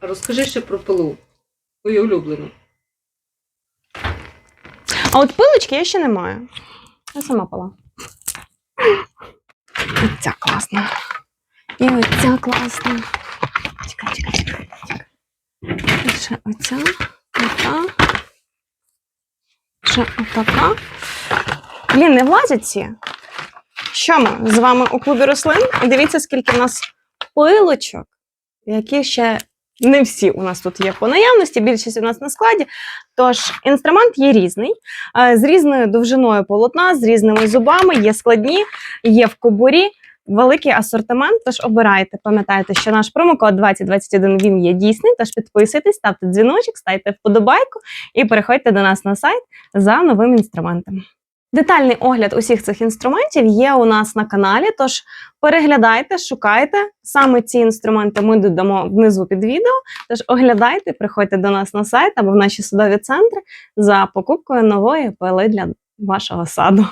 Розкажи ще про пилу. Твою улюблену. А от пилочки я ще не маю. Я сама пила. Оця класна. І оця класна. Чекай, чекай, чекай. чекай. Ще оця. Ще отака. Блін, не влазять ці. Що ми з вами у клубі рослин? І дивіться, скільки в нас пилочок, які ще не всі у нас тут є по наявності, більшість у нас на складі. Тож інструмент є різний, е, з різною довжиною полотна, з різними зубами, є складні, є в кобурі. Великий асортимент, тож обирайте. Пам'ятайте, що наш промокод 2021 він є дійсний. Тож підписуйтесь, ставте дзвіночок, ставте вподобайку і переходьте до нас на сайт за новим інструментом. Детальний огляд усіх цих інструментів є у нас на каналі. Тож переглядайте, шукайте. Саме ці інструменти ми додамо внизу під відео. Тож оглядайте, приходьте до нас на сайт або в наші судові центри за покупкою нової пили для вашого саду.